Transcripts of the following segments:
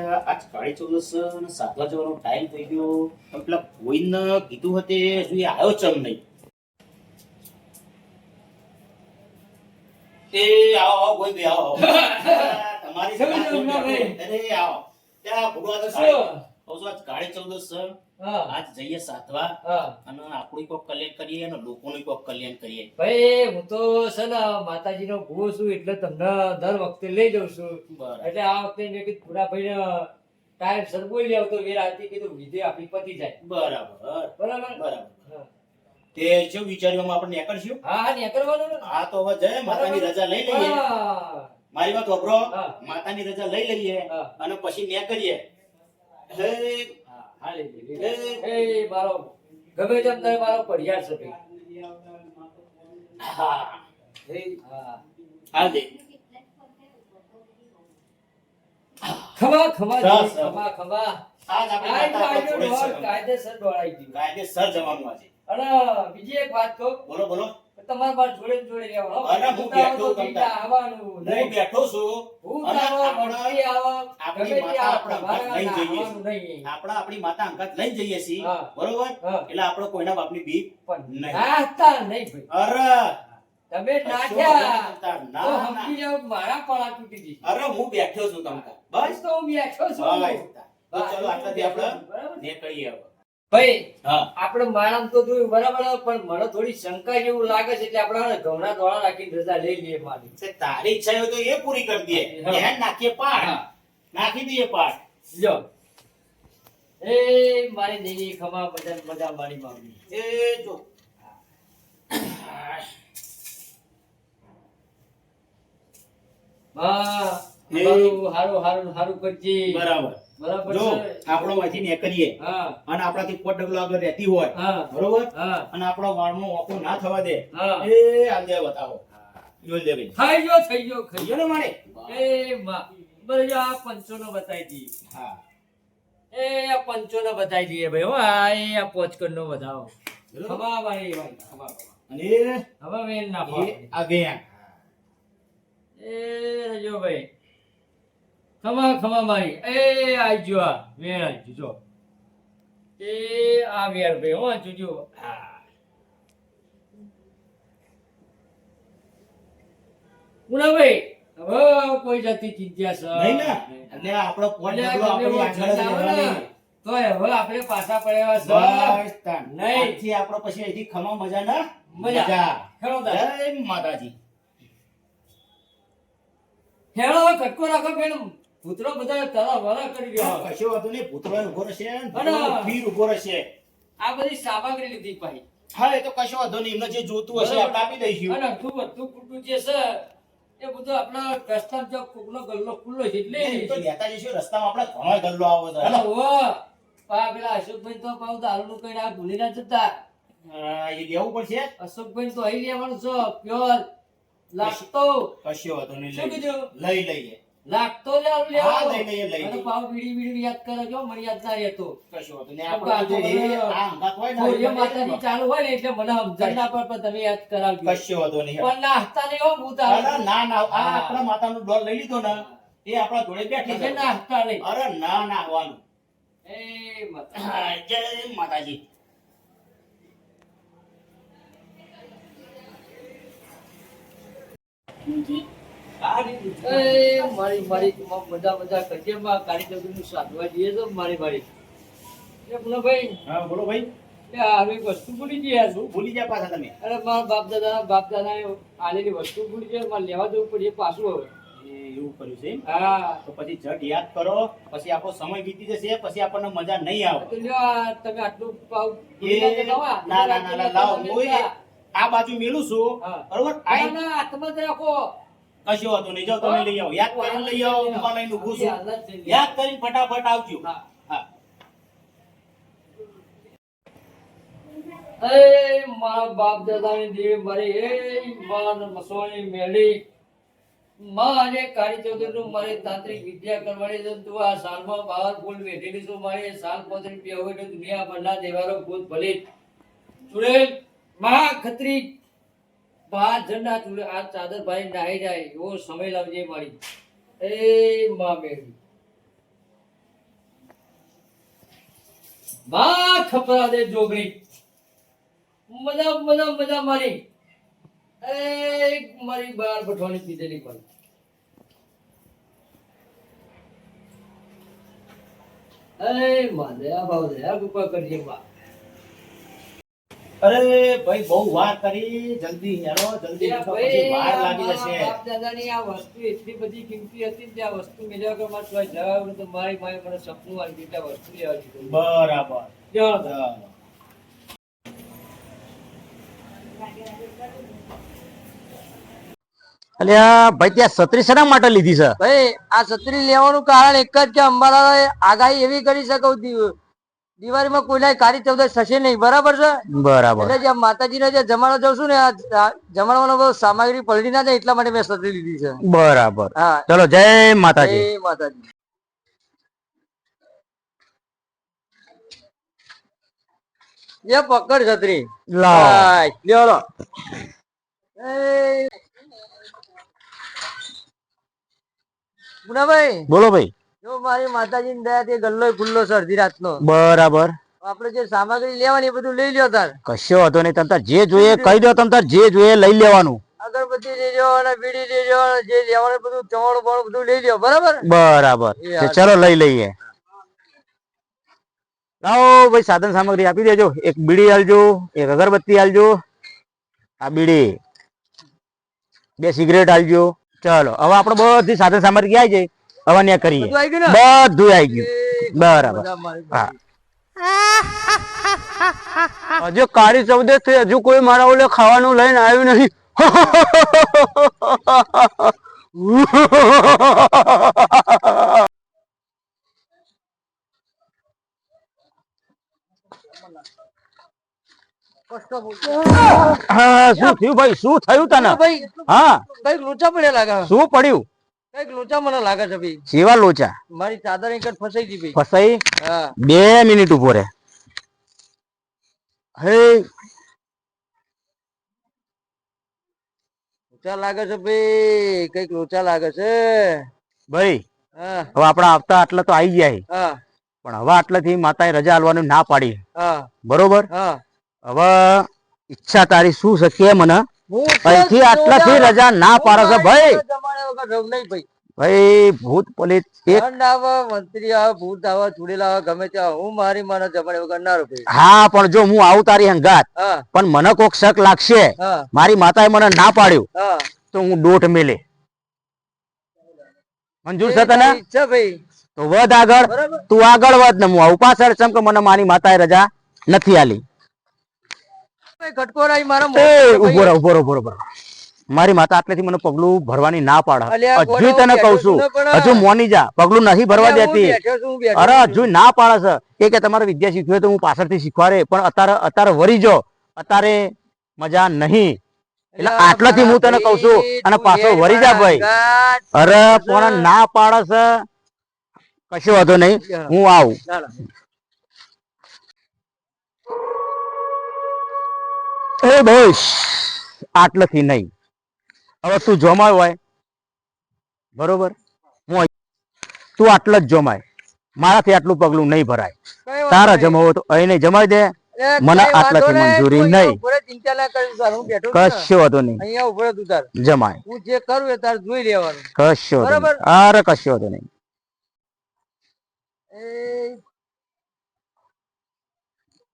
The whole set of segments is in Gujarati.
આજ કાળી ચૌદસ સાતવા જવાનો ટાઈમ થઈ ગયો. પેલા કોઈને કીધું હતે હજુ એ આવ્યો ચમ નહીં. એ આવો આવો કોઈ બી આવો. તમારી અરે આવો. ત્યાં ભગવાન કાળી ચૌદસ આજ જઈએ સાધવા હા. અને આપણું કોક કલ્યાણ કરીએ અને લોકોનું કોક કલ્યાણ કરીએ. ભાઈ હું તો છે ને માતાજીનો ભૂવો છું એટલે તમને દર વખતે લઈ જાઉં છું. એટલે આ વખતે મેં કીધું પૂરા ભાઈને ટાઈમ સર બોલી આવતો વેર આવતી કીધું વિધિ આપણી પતી જાય. બરાબર. બરાબર? બરાબર. તે શું વિચાર્યું આપણે નીકળશું? હા હા નીકળવાનું ને. હા તો હવે જય માતાની રજા લઈ લઈએ. મારી વાત વાપરો. માતાની રજા લઈ લઈએ. અને પછી ન્યા કરીએ એ મારો ગમે તેમ તારે મારો પડિયાર છે હા. હા. હા દે. ખમા ખમા આજ આપણે. કાયદેસર દોડાઈ ગયું. કાયદેસર જવાનું આજે. અને બીજી એક વાત કહું. બોલો બોલો. તમારે બાર જોડે ને જોડે. હું બેઠો. આવવાનું નહીં. બેઠો છું હું અને આવો, આવો, આપણી માતા આપણા તમારે જઈએ નહીં. આપણા આપણી માતા અંગાત લઈને જઈએ છીએ બરોબર એટલે આપણે કોઈના બાપની બીક પણ નહીં. ભાઈ. અરે તમે. તો ના સમજી જાઓ મારા પળા તૂટી જશે. અરે હું બેઠો છું તમને બસ બસ તો હું બેઠો છું. તો ચલો આટલાથી આપણે નીકળીએ હવે ભાઈ આપણે માણસ તો જોયું બરાબર પણ મને થોડી શંકા જેવું લાગે છે એટલે આપણે ઘઉંના દોડા રાખીને રજા લઈ લઈએ મારી તારી ઈચ્છા હોય તો એ પૂરી કરી દઈએ. ધ્યાન નાખીએ પાઠ નાખી દઈએ પાઠ જો એ મારી દેવી ખમા બધા મજા મારી મામી. એ જો. હા. હારું હારું હારું કરજે. બરાબર. જો આપણો માંથી નીકળીએ અને આપણાથી પોટ ડગલો આગળ રહેતી હોય. બરોબર? અને આપણો વાળમાં ઓકો ના થવા દે. એ આ બતાવો. જોઈ લે ભાઈ. થઈ ગયો થઈ ગયો થઈ જો ને મારે. એ માં બરાબર આ પંચો નો બતાવી હા. એ આ પંચો નો બતાવી દઈએ ભાઈ હો આ એ આ પોચકર નો બતાવો? ખમા ભાઈ ભાઈ ખમા ખમા અને હવે વેલ ના એ પાડો. આ વેણ. એ રજો ભાઈ ખમા ખમા મારી એ આજો આ વેણ આજો જો એ આ વેર ભાઈ હો જોજો મુનાભાઈ હવે કોઈ જાતિ ચિંતા છે એટલે આપણો પોટ આપણી આગળ તોય હવે આપણે પાછા પડ્યા છે નહીં. થી આપણો પછી અહીંથી ખમા મજા ના? મજા. તાર. જય માતાજી. હેળો કટકો રાખો બેન. પુત્રો બધા તારા વાળા કરી ગયો કશો વાતો નહીં પુત્રો ઊભો રહેશે અને- પીર ઊભો રહેશે. આ બધી સામગ્રી લીધી પાછી હા એ તો કશો વાંધો નહીં એમને જે જોતું હશે આપણે આપી દઈશું. અને અડધું બધું ખૂટું જે છે એ બધું આપણા રસ્તા જો કુકનો ગલ્લો ખુલ્લો છે એટલે તો લેતા જઈશું રસ્તામાં આપણે ઘણો ગલ્લો આવો છે. હલો ઓ પા પેલા અશોકભાઈ તો પાઉ દારૂનું કઈ આ ભૂલી ના જતા. એ લેવું પડશે? અશોકભાઈ તો અહીં લેવાનું છો પ્યોર લાગતો. કશો વાંધો નહીં શું કીધું? લઈ લઈએ. લાગતો હા, લેવાનો લઈ લઈએ, લઈ અને પાવ બીડી બીડી યાદ કરે જો મને યાદ ના રહેતો. કશો. આપણે આ હોય ને, ચાલુ હોય ને એટલે મને સમજણ ના પણ તમે યાદ કરાવજો. કશો વાંધો નહીં. પણ નાસ્તા નહીં હો ભૂત ના ના આ આપણા માતાનો ડોલ લઈ લીધો ને એ આપણા જોડે બેઠી છે. નાસ્તા નહીં. અરે ના ના આવવાનું એ માતા. જય માતાજી. એ મારી મારી તમામ બધા બધા કચેરમાં કારીગરનું સાધવા જઈએ તો મારી મારી એ પુનાભાઈ, હા બોલો ભાઈ. આવી વસ્તુ ભૂલી ગયા છું. ભૂલી ગયા પાછા તમે. અરે મારા બાપ દાદા બાપ દાદા આલેલી વસ્તુ ભૂલી ગયા મારે લેવા જવું પડે પાછું હવે. એવું કર્યું છે હા. તો પછી જટ યાદ કરો પછી આપણો સમય વીતી જશે પછી આપણને મજા નહીં આવે. તો લ્યો તમે આટલું. ના ના ના લાવો. હું આ. બાજુ મેળું છું. બરોબર? જ રાખો. કશો વાંધો નહીં. જાઓ તમે લઈ આવો. યાદ કરીને લઈ આવો હું લઈને ઊભું છું. યાદ કરીને ફટાફટ આવજો. હા. એ મારા બાપ દાદાની દેવી મારી એ મારા મસોની મેળી. માં આજે કાળી ચૌધરીનું મારે તાંત્રિક વિદ્યા કરવાની છે. તું આ સાલમાં બહાર ફૂલ વેઠેલી છું. મારી સાલ પોતરી પીવા હોય તો દુનિયા ભરના દેવારો ભૂત ભલે. ચુડેલ મહા ખત્રી પાંચ જણના ચૂલે આ ચાદર ભાઈ નાહી જાય, એવો સમય લાવજે મારી. એ મા મેરી. માં ખપરા દે જોગણી. મજા મજા મજા મારી. એ મારી બાર પઠવાની પીધેલી પણ. એ મા દયા ભાવ, દયા કૃપા કરજે બા. અરે ભાઈ બહુ વાર કરી જલ્દી હેરો જલ્દી પછી વાર લાગી જશે બાપ દાદાની આ વસ્તુ એટલી બધી કિંમતી હતી કે આ વસ્તુ મેળવ્યા કે મારે કોઈ જવાબ તો મારી માએ મને સપનું આપ્યું કે આ વસ્તુ લેવા દીધું. બરાબર. અલ્યા ભાઈ ત્યાં છત્રી શેના માટે લીધી છે ભાઈ આ છત્રી લેવાનું કારણ એક જ કે અંબાલાએ આગાહી એવી કરી શકાવતી દી- દિવાળીમાં કોઈના કાળી ચૌદશ થશે નહીં. બરાબર છે? બરાબર. એટલે જે માતાજીને જે જમાડવા જાઉં છું ને આ જમાડવાનો સામગ્રી પલડી ના જાય એટલા માટે મેં સદી લીધી છે. બરાબર. હા. ચલો જય માતાજી. જય માતાજી. એ પકડ છત્રી. લ્યો લો. બોલો ભાઈ. જો મારી માતાજી ની દયા ગલ્લો ખુલ્લો છે અડધી રાતનો. બરાબર. આપણે જે સામગ્રી લેવાની બધું લઈ લ્યો તાર. કશો હતો નહીં તમ જે જોઈએ કહી દો તમ જે જોઈએ લઈ લેવાનું. અગરબત્તી લઈ લ્યો અને બીડી લઈ લ્યો જે લેવાનું બધું બવાણું બધું લઈ લ્યો બરાબર? બરાબર. ચલો લઈ લઈએ. લાવો ભાઈ સાધન સામગ્રી આપી દેજો. એક બીડી આલજો એક અગરબત્તી આલજો આ બીડી. બે સિગરેટ આલજો. ચલો હવે આપણે બધી સાધન સામગ્રી આવી જાય. હવે ત્યાં કરીએ. બધું આવી ગયું બરાબર. હા. હજુ કાળી ચૌદશ થઈ હજુ કોઈ મારા ઓલે ખાવાનું લઈને આવ્યું નહીં. હા શું થયું ભાઈ? શું થયું તને? ભાઈ હા. કંઈક લોચા પડ્યા લાગે શું પડ્યું? કંઈક લોચા મને લાગે છે ભાઈ. સેવા લોચા? મારી ચાદર એક ફસાઈ ગઈ ભાઈ. ફસાઈ? હા. બે મિનિટ ઊભો રે હે. લોચા લાગે છે ભાઈ. કંઈક લોચા લાગે છે. ભાઈ હવે આપણા આવતા આટલા તો આવી ગયા. પણ હવે આટલાથી માતાએ રજા આલવાનું ના પાડી બરોબર? હા. હવે ઈચ્છા તારી શું છે કે મને? અહીંથી આટલાથી રજા ના પાડો છો. ભાઈ! ભાઈ. ભૂત પોલીસ આવે મંત્રી આવે ભૂત આવે ચૂડેલા આવે ગમે ત્યાં હું મારી માનો જમણે વગર ના રહું હા પણ જો હું આવું તારી હંગાત પણ મને કોક શક લાગશે. મારી માતાએ મને ના પાડ્યું. તો હું દોઢ મેલે. મંજૂર છે તને? ઈચ્છા ભાઈ. તો વધ આગળ. તું આગળ વધ ને હું આવું. પાછળ ચમ કે મને મારી માતાએ રજા નથી આલી. મારા માતા આટલેથી મને પગલું ભરવાની ના પાડે. હજુ તને કઉ કહું છું હજુ મોની જા પગલું નહીં ભરવા દેતી. અરે હજુ ના પાડે છે. કે તમારે વિદ્યા શીખવી હોય તો હું પાછળથી શીખવાડે પણ અત્યારે અત્યારે વરી જો અત્યારે મજા નહીં. એટલે આટલાથી હું તને કહું છું અને પાછો વરી જા ભાઈ. અરે પણ ના પાડે છે. કશો વાંધો નહીં. હું આવું. એ બસ આટલેથી નહીં. હવે તું જોમાય હોય. બરોબર? હું તું આટલે જ જોમાય. મારાથી આટલું પગલું નહીં ભરાય. તારા જમાવો તો અહીં નહીં જમાઈ દે. મને આટલાથી મંજૂરી નહીં. ચિંતા ના કરીશ તાર, હું બેઠો કશો વાંધો નહીં. અહીંયા ઊભો તું તાર. જમાય. હું જે કરું એ તાર જોઈ લેવાનું. કશો બરાબર. અરે કશો વાંધો નહીં એ આ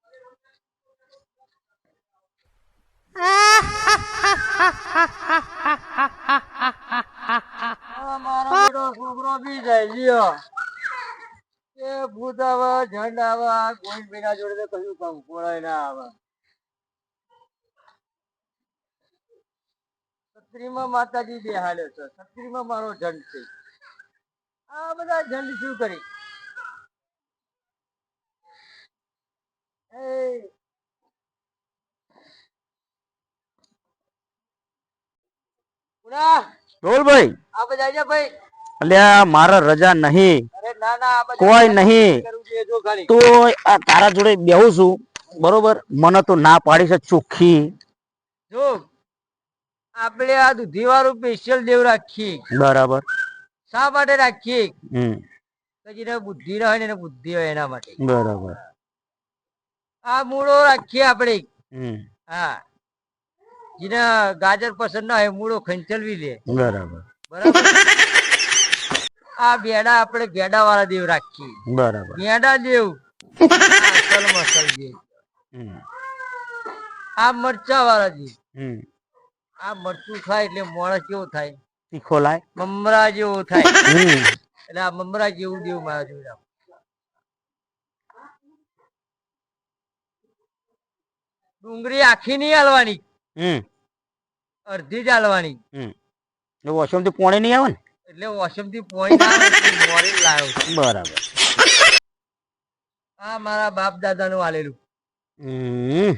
મારો બેટો છોકરો બી જાય લ્યો એ છત્રીમાં માતાજી બેહાડે છે. છત્રીમાં મારો ઝંડ છે. આ બધા ઝંડ શું કરી? એ બોલ ભાઈ. આ બધા જા ભાઈ. અલ્યા મારા રજા નહીં. અરે ના ના આ બધા કોઈ નહીં. કરવું જોઈએ જો ખાલી. તો આ તારા જોડે બેહું છું. બરોબર? મને તો ના પાડી છે ચોખ્ખી. જો આપણે આ દૂધી વાળું સ્પેશિયલ દેવ રાખીએ. બરાબર. શા માટે રાખીએ? જેને બુદ્ધિ ના હોય ને બુદ્ધિ હોય એના માટે. બરાબર. આ મૂળો રાખીએ આપણે. હા. જેને ગાજર પસંદ ના હોય મૂળો ખંચલવી લે. બરાબર. બરાબર? આ ભેડા આપણે ભેડા વાળા દેવ રાખીએ. બરાબર. દેવ. અસલ મસલ દેવ. આ મરચા વાળા દેવ આ મરચું ખાય એટલે માણસ કેવો થાય. તીખો લાય. મમરા જેવો થાય. એટલે આ મમરા જેવું દેવ મારા જોડે ડુંગળી આખી નહીં હાલવાની. હમ. અડધી જ હાલવાની હમ. એ વોશરૂમથી પોણી નહીં આવે ને? એટલે વોશરૂમથી પોણી લાવ્યો બરાબર. આ મારા બાપ દાદા નું આલેલું હમ.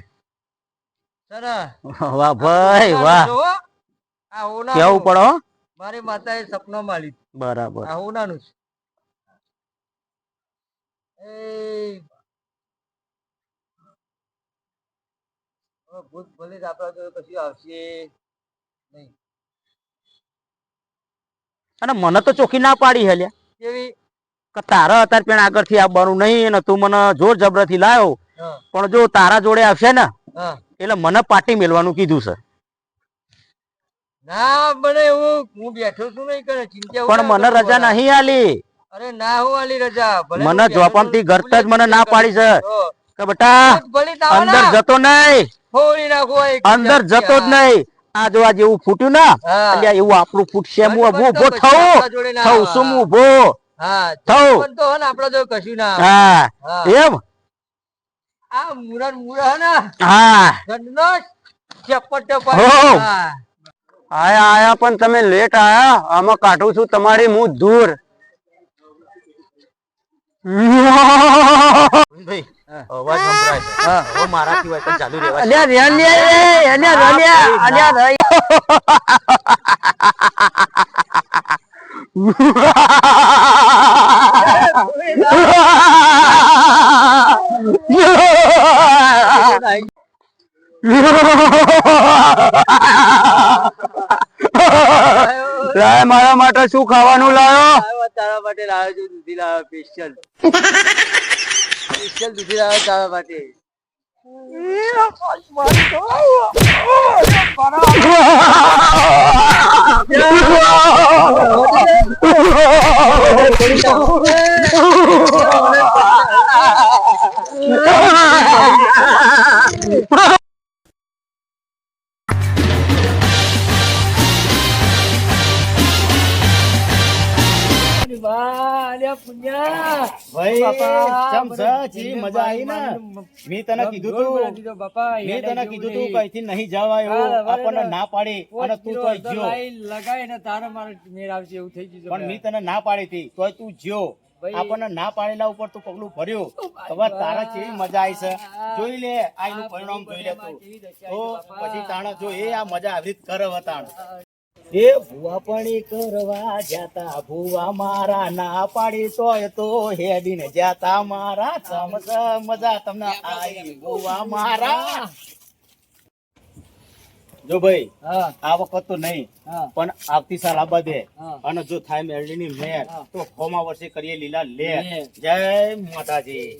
સરસ. વાહ ભાઈ વાહ. આ હોનાનું. કેવું પડો હો? મારી માતાએ સપનો માલી બરાબર. આ છે. એ હવે ભૂત ભલે જ આપણા જોડે કશું આવશે નહીં. અને મને તો ચોખ્ખી ના પાડી હે કેવી? કે તારા અત્યારે પણ આગળથી આવવાનું નહીં અને તું મને જોર જબરથી લાવ્યો હા. પણ જો તારા જોડે આવશે ને એટલે મને પાટી મેળવાનું કીધું છે. ના મને એવું હું બેઠો છું નહીં કરે ચિંતા પણ મને રજા નહીં આલી. અરે ના હું આલી રજા મને હું થી ઘર જ મને ના પાડી છે. કે બેટા અંદર જતો નહીં. ફોડી નાખો અંદર જતો જ નહીં. આ જેવું ફૂટ્યું ના. અલ્યા એવું આપણું ફૂટશે. હું. શું તો કશું ના હા. એમ? આ મુરન મુરા હા ગંડનો ચપટ ચપટ આયા આયા પણ તમે લેટ આયા. આમાં કાઢું છું તમારી હું દૂર ભાઈ. અવાજ સંભળાય છે. હવે મારાથી વાયકલ ચાલુ રહેવા અલ્યા રેન લે અલ્યા રમ્યા અલ્યા લાય મારા માટે શું ખાવાનું લાયો? આવ્યો તારા માટે લાવ્યો છું દૂધી લાવ્યો સ્પેશિયલ સ્પેશિયલ દૂધી લાવ્યો તારા માટે ભાઈ ચમ છે? મજા આવી ને? મેં તને કીધું તું. મેં તને કીધું તું કઈથી નહીં જવા એવું આપણને ના પાડી અને તું તો જ્યો લગાઈને તારા મારે મેળ આવશે એવું થઈ ગયું પણ મેં તને ના પાડી હતી તોય તું જ્યો આપણને ના પાડેલા ઉપર તું પગલું ભર્યું. હવે તારા કેવી મજા આવી છે? જોઈ લે આ એનું પરિણામ જોઈ લે તું. તો પછી તાણે જો એ આ મજા આવી કરે વતાણ એ ભૂવા પણી કરવા જાતા ભૂવા મારા ના પાડી તોય તો હેડીને જાતા. મારા સમજ મજા તમને આવી ભૂવા મારા. જો ભાઈ આ વખત તો નહીં પણ આવતી સાલ આબા દે અને જો થાય મેરડીની મેર. તો ખોમા વર્ષે કરીએ લીલા લે. જય માતાજી.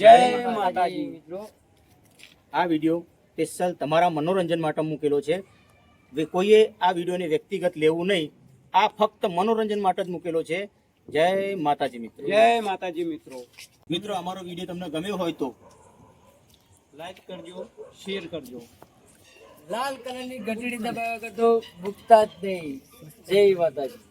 જય માતાજી. મિત્રો. આ વીડિયો સ્પેશિયલ તમારા મનોરંજન માટે મૂકેલો છે. કોઈએ આ વિડીયોને વ્યક્તિગત લેવું નહીં આ ફક્ત મનોરંજન માટે જ મૂકેલો છે. જય માતાજી મિત્રો. જય માતાજી મિત્રો. મિત્રો અમારો વીડિયો તમને ગમ્યો હોય તો લાઈક કરજો શેર કરજો. લાલ કલરની ઘંટડી દબાવ્યા કરતો ભૂખતા જ નહીં. જય માતાજી.